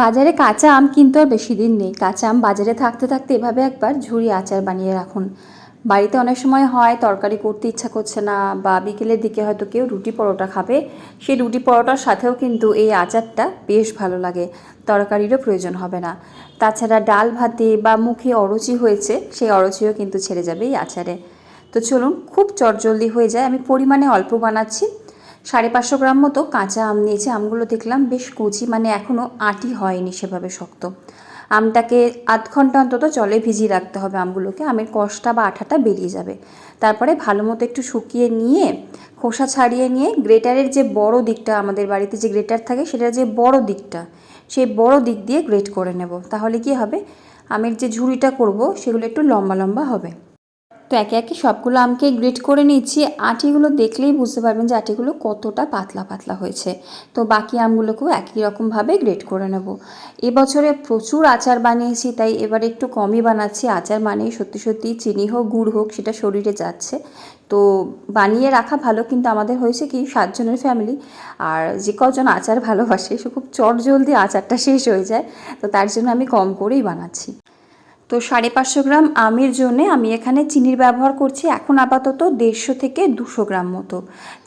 বাজারে কাঁচা আম কিন্তু আর বেশি দিন নেই। কাঁচা আম বাজারে থাকতে থাকতে এভাবে একবার ঝুড়ি আচার বানিয়ে রাখুন। বাড়িতে অনেক সময় হয়, তরকারি করতে ইচ্ছা করছে না বা বিকেলের দিকে হয়তো কেউ রুটি পরোটা খাবে। সেই রুটি পরোটার সাথেও কিন্তু এই আচারটা বেশ ভালো লাগে। তরকারিরও প্রয়োজন হবে না। তাছাড়া ডাল ভাতে বা মুখে অরুচি হয়েছে, সেই অরুচিও কিন্তু ছেড়ে যাবে এই আচারে। তো চলুন, খুব চটজলদি হয়ে যায়। আমি পরিমাণে অল্প বানাচ্ছি। সাড়ে পাঁচশো গ্রাম মতো কাঁচা আম নিয়েছি। আমগুলো দেখলাম বেশ কুচি মানে এখনও আটি হয়নি সেভাবে শক্ত। আমটাকে আধ ঘণ্টা অন্তত জলে ভিজিয়ে রাখতে হবে আমগুলোকে। আমের কষটা বা আঠাটা বেরিয়ে যাবে। তারপরে ভালো মতো একটু শুকিয়ে নিয়ে, খোসা ছাড়িয়ে নিয়ে, গ্রেটারের যে বড় দিকটা আমাদের বাড়িতে যে গ্রেটার থাকে, সেটার যে বড় দিকটা, সেই বড় দিক দিয়ে গ্রেট করে নেব। তাহলে কি হবে? আমের যে ঝুড়িটা করব, সেগুলো একটু লম্বা লম্বা হবে। তো একে একে সবগুলো আমকে গ্রেট করে নিচ্ছি। আটিগুলো দেখলেই বুঝতে পারবেন যে আটিগুলো কতটা পাতলা পাতলা হয়েছে। তো বাকি আমগুলোকেও একই রকমভাবে গ্রেট করে নেব। এবছরে প্রচুর আচার বানিয়েছি, তাই এবারে একটু কমই বানাচ্ছি। আচার মানে সত্যি সত্যি চিনি হোক, গুড় হোক, সেটা শরীরে যাচ্ছে। তো বানিয়ে রাখা ভালো, কিন্তু আমাদের হয়েছে কি সাতজনের ফ্যামিলি, আর যে কজন আচার ভালোবাসে, সে খুব চট জলদি আচারটা শেষ হয়ে যায়। তো তার জন্য আমি কম করেই বানাচ্ছি। তো সাড়ে পাঁচশো গ্রাম আমের জন্যে আমি এখানে চিনির ব্যবহার করছি এখন আপাতত দেড়শো থেকে দুশো গ্রাম মতো।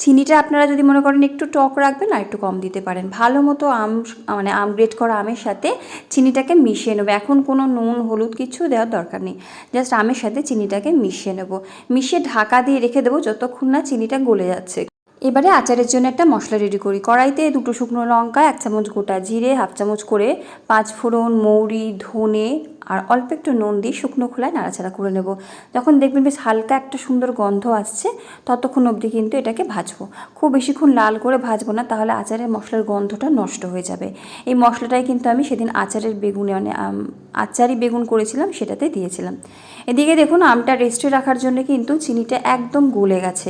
চিনিটা আপনারা যদি মনে করেন একটু টক রাখবেন আর একটু কম দিতে পারেন। ভালো মতো আম মানে আম গ্রেট করা আমের সাথে চিনিটাকে মিশিয়ে নেব। এখন কোনো নুন, হলুদ কিছু দেওয়ার দরকার নেই। জাস্ট আমের সাথে চিনিটাকে মিশিয়ে নেব। মিশিয়ে ঢাকা দিয়ে রেখে দেবো যতক্ষণ না চিনিটা গলে যাচ্ছে। এবারে আচারের জন্য একটা মশলা রেডি করি। কড়াইতে দুটো শুকনো লঙ্কা, এক চামচ গোটা জিরে, হাফ চামচ করে পাঁচ ফোড়ন, মৌরি, ধনে আর অল্প একটু নুন দিয়ে শুকনো খোলায় নাড়াচাড়া করে নেব। যখন দেখবেন বেশ হালকা একটা সুন্দর গন্ধ আসছে, ততক্ষণ অবধি কিন্তু এটাকে ভাজবো। খুব বেশিক্ষণ লাল করে ভাজবো না, তাহলে আচারের মশলার গন্ধটা নষ্ট হয়ে যাবে। এই মশলাটাই কিন্তু আমি সেদিন আচারের বেগুনে মানে আচারই বেগুন করেছিলাম সেটাতে দিয়েছিলাম। এদিকে দেখুন, আমটা রেস্টে রাখার জন্য কিন্তু চিনিটা একদম গলে গেছে।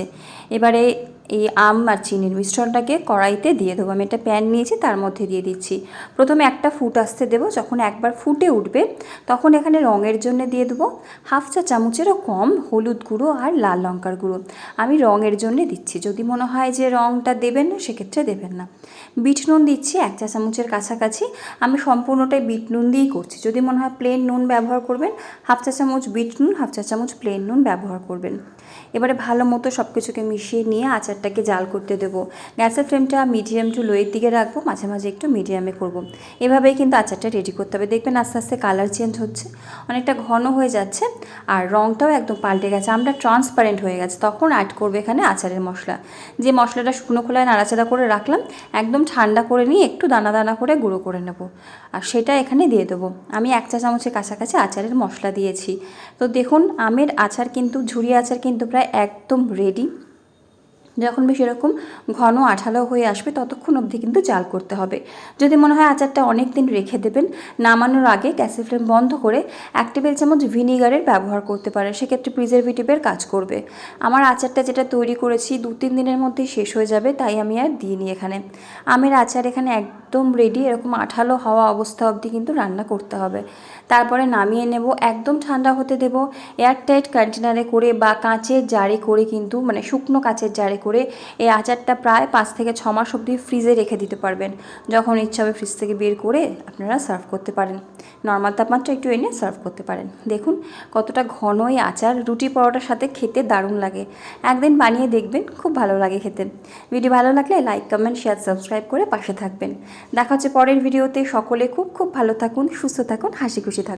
এবারে এই আম আর চিনির মিশ্রণটাকে কড়াইতে দিয়ে দেবো। আমি একটা প্যান নিয়েছি, তার মধ্যে দিয়ে দিচ্ছি। প্রথমে একটা ফুট আসতে দেবো, যখন একবার ফুটে উঠবে, তখন এখানে রঙের জন্য দিয়ে দেবো হাফ চা চামচেরও কম হলুদ গুঁড়ো আর লাল লঙ্কার গুঁড়ো। আমি রঙের জন্য দিচ্ছি। যদি মনে হয় যে রঙটা দেবেন না, সেক্ষেত্রে দেবেন না। বিট নুন দিচ্ছি, এক চা চামচের কাছাকাছি। আমি সম্পূর্ণটাই বিট নুন দিয়েই করছি। যদি মনে হয় প্লেন নুন ব্যবহার করবেন, হাফ চা চামচ বিট নুন, হাফ চা চামচ প্লেন নুন ব্যবহার করবেন। এবারে ভালো মতো সব কিছুকে মিশিয়ে নিয়ে আচারটাকে জাল করতে দেবো। গ্যাসের ফ্লেমটা মিডিয়াম টু লোয়ের দিকে রাখব, মাঝে মাঝে একটু মিডিয়ামে করব। এভাবেই কিন্তু আচারটা রেডি করতে হবে। দেখবেন আস্তে আস্তে কালার চেঞ্জ হচ্ছে, অনেকটা ঘন হয়ে যাচ্ছে আর রঙটাও একদম পাল্টে গেছে। আমরা ট্রান্সপারেন্ট হয়ে গেছে, তখন অ্যাড করবে এখানে আচারের মশলা। যে মশলাটা শুকনো খোলায় নাড়াচাড়া করে রাখলাম, একদম ঠান্ডা করে নিয়ে একটু দানা দানা করে গুঁড়ো করে নেব। আর সেটা এখানে দিয়ে দেবো। আমি এক চা চামচের কাছাকাছি আচারের মশলা দিয়েছি। তো দেখুন, আমের আচার কিন্তু, ঝুরি আচার কিন্তু প্রায় একদম রেডি যখন বেশ এরকম ঘন আঠালো হয়ে আসবে, ততক্ষণ অবধি কিন্তু জাল করতে হবে। যদি মনে হয় আচারটা অনেক দিন রেখে দেবেন, নামানোর আগে গ্যাসের ফ্লেম বন্ধ করে এক টেবিল চামচ ভিনিগারের ব্যবহার করতে পারেন। সেক্ষেত্রে প্রিজারভেটিভের কাজ করবে। আমার আচারটা যেটা তৈরি করেছি, দু তিন দিনের মধ্যেই শেষ হয়ে যাবে, তাই আমি আর দিইনি এখানে। আমের আচার এখানে একদম রেডি এরকম আঠালো হওয়া অবস্থা অবধি কিন্তু রান্না করতে হবে। তারপরে নামিয়ে নেব, একদম ঠান্ডা হতে দেব। এয়ারটাইট কন্টেনারে করে বা কাঁচের জারে করে কিন্তু মানে শুকনো কাঁচের জারে করে এই আচারটা প্রায় পাঁচ থেকে ছ মাস অবধি ফ্রিজে রেখে দিতে পারবেন। যখন ইচ্ছা হবে ফ্রিজ থেকে বের করে আপনারা সার্ভ করতে পারেন। নর্মাল তাপমাত্রা একটু এনে সার্ভ করতে পারেন। দেখুন কতটা ঘন এই আচার। রুটি পরোটার সাথে খেতে দারুণ লাগে। একদিন বানিয়ে দেখবেন, খুব ভালো লাগে খেতে। ভিডিও ভালো লাগলে লাইক কমেন্ট শেয়ার সাবস্ক্রাইব করে পাশে থাকবেন। দেখা হচ্ছে পরের ভিডিওতে সকলে খুব খুব ভালো থাকুন, সুস্থ থাকুন হাসি খুশি থাকুন।